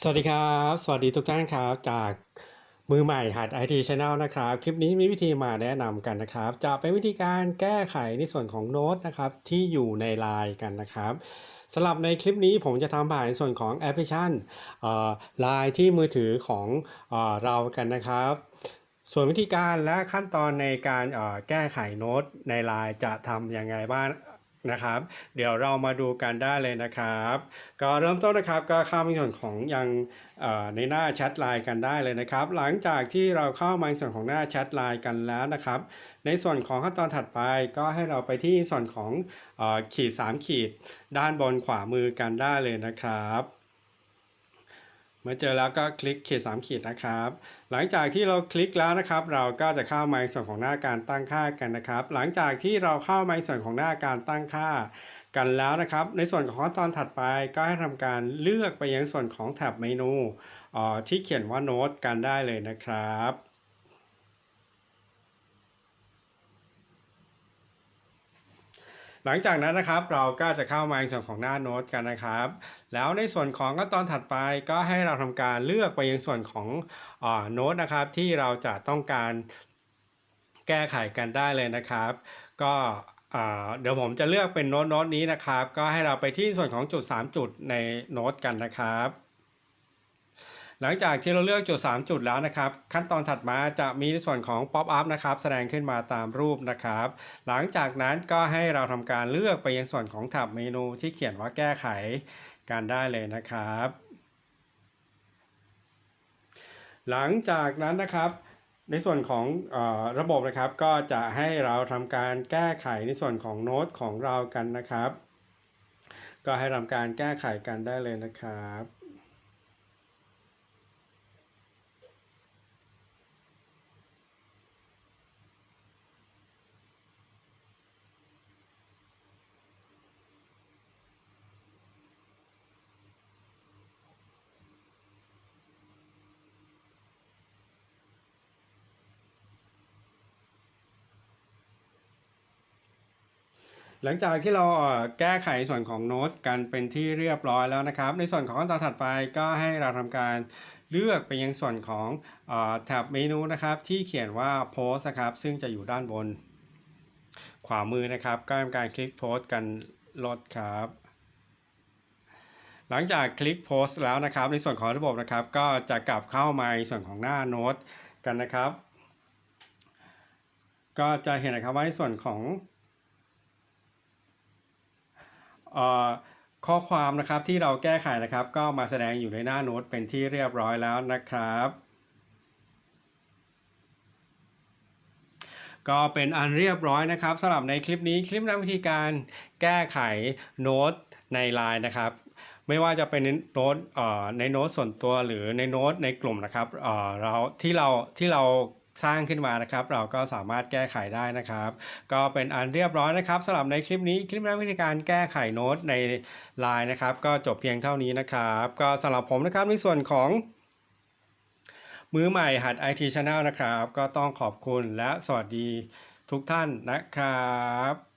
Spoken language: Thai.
สวัสดีครับ สวัสดีทุกท่านครับ จากมือใหม่หัด IT Channel นะครับ คลิปนี้มีวิธีมาแนะนำกันนะครับ จะเป็นวิธีการแก้ไขในส่วนของโน้ตนะครับที่อยู่ในไลน์กันนะครับสำหรับในคลิปนี้ผมจะทำผ่านในส่วนของแอปพลิเคชันไลน์ที่มือถือของเออเรากันนะครับ ส่วนวิธีการและขั้นตอนในการเอ่อแก้ไขโน้ตในไลน์จะทำยังไงบ้าง นะครับ เดี๋ยวเรามาดูกันได้เลยนะครับ ก็เริ่มต้นนะครับก็เข้าในส่วนของยังในหน้าแชทไลน์กันได้เลยนะครับ หลังจากที่เราเข้ามาในส่วนของหน้าแชทไลน์กันแล้วนะครับ ในส่วนของขั้นตอนถัดไปก็ให้เราไปที่ส่วนของอขีด3ขีดด้านบนขวามือกันได้เลยนะครับ เมื่อเจอแล้วก็คลิกขีด3ขีดนะครับ หลังจากที่เราคลิกแล้วนะครับ เราก็จะเข้ามาในส่วนของหน้าการตั้งค่ากันนะครับ หลังจากที่เราเข้ามาในส่วนของหน้าการตั้งค่ากันแล้วนะครับ ในส่วนของขั้นตอนถัดไปก็ให้ทำการเลือกไปยังส่วนของแท็บเมนูอ่อที่เขียนว่าโน้ตกันได้เลยนะครับ หลังจากนั้นนะครับเราก็จะเข้ามาในส่วนของหน้าโน้ตกันนะครับ แล้วในส่วนของขั้นตอนถัดไปก็ให้เราทำการเลือกไปยังส่วนของโน้ตนะครับที่เราจะต้องการแก้ไขกันได้เลยนะครับ ก็อ่อเดี๋ยวผมจะเลือกเป็นโน้ตโน้ตนี้นะครับ ก็ให้เราไปที่ส่วนของจุด 3 จุดในโน้ตกันนะครับ หลังจากที่เราเลือกจุด 3 จุดแล้วนะครับ ขั้นตอนถัดมาจะมีในส่วนของ pop up นะครับ แสดงขึ้นมาตามรูปนะครับ หลังจากนั้นก็ให้เราทำการเลือกไปยังส่วนของแท็บเมนูที่เขียนว่าแก้ไขการได้เลยนะครับ หลังจากนั้นนะครับในส่วนของออระบบนะครับก็จะให้เราทำการแก้ไขในส่วนของโน้ตของเรากันนะครับ ก็ให้ทำการแก้ไขกันได้เลยนะครับ หลังจากที่เราแก้ไขส่วนของโน้ตกันเป็นที่เรียบร้อยแล้วนะครับ ในส่วนของขั้นตอนถัดไปก็ให้เราทำการเลือกไปยังส่วนของอแท็บเมนูนะครับที่เขียนว่าโพสครับซึ่งจะอยู่ด้านบน ขวามือนะครับ ก็ทำการคลิกโพสกันลดครับ หลังจากคลิกโพสแล้วนะครับ ในส่วนของระบบนะครับ ก็จะกลับเข้ามาในส่วนของหน้าโน้ตกันนะครับ ก็จะเห็นนะครับว่าในส่วนของ เอ่อ ข้อความนะครับที่เราแก้ไขนะครับ ก็มาแสดงอยู่ในหน้าโน้ตเป็นที่เรียบร้อยแล้วนะครับ ก็เป็นอันเรียบร้อยนะครับสำหรับในคลิปนี้คลิปนำวิธีการแก้ไขโน้ตในไลน์นะครับไม่ว่าจะเป็นโน้ตในโน้ตส่วนตัวหรือในโน้ตในกลุ่มนะครับเราที่เราที่เรา สร้างขึ้นมานะครับ เราก็สามารถแก้ไขได้นะครับ ก็เป็นอันเรียบร้อยนะครับสำหรับในคลิปนี้คลิปนำวิธีการแก้ไขโน้ตในไลน์นะครับ ก็จบเพียงเท่านี้นะครับ ก็สำหรับผมนะครับในส่วนของมือใหม่หัด IT Channel นะครับ ก็ต้องขอบคุณและสวัสดีทุกท่านนะครับ